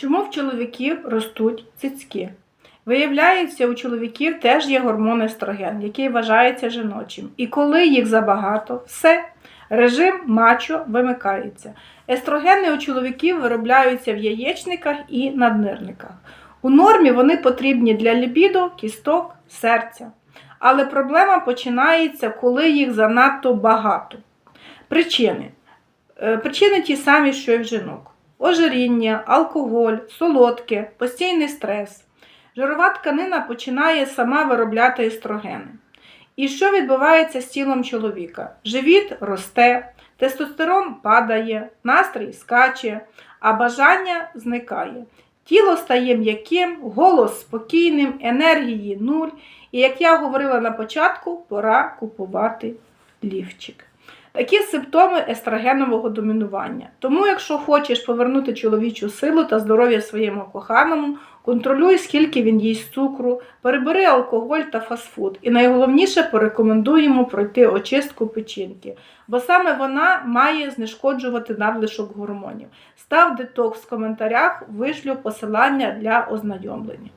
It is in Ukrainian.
Чому в чоловіків ростуть цицьки? Виявляється, у чоловіків теж є гормон естроген, який вважається жіночим. І коли їх забагато, все, режим мачо вимикається. Естрогени у чоловіків виробляються в яєчниках і наднирниках. У нормі вони потрібні для лібідо, кісток, серця. Але проблема починається, коли їх занадто багато. Причини. Е, Причини ті самі, що і в жінок: ожиріння, алкоголь, солодке, постійний стрес. Жирова тканина починає сама виробляти естрогени. І що відбувається з тілом чоловіка? Живіт росте, тестостерон падає, настрій скаче, а бажання зникає. Тіло стає м'яким, голос спокійним, енергії нуль. І як я говорила на початку, пора купувати лівчик. Такі симптоми естрогенового домінування. Тому, якщо хочеш повернути чоловічу силу та здоров'я своєму коханому, контролюй, скільки він їсть цукру, перебери алкоголь та фастфуд. І найголовніше порекомендуємо пройти очистку печінки, бо саме вона має знешкоджувати надлишок гормонів. Став детокс в коментарях, вишлю посилання для ознайомлення.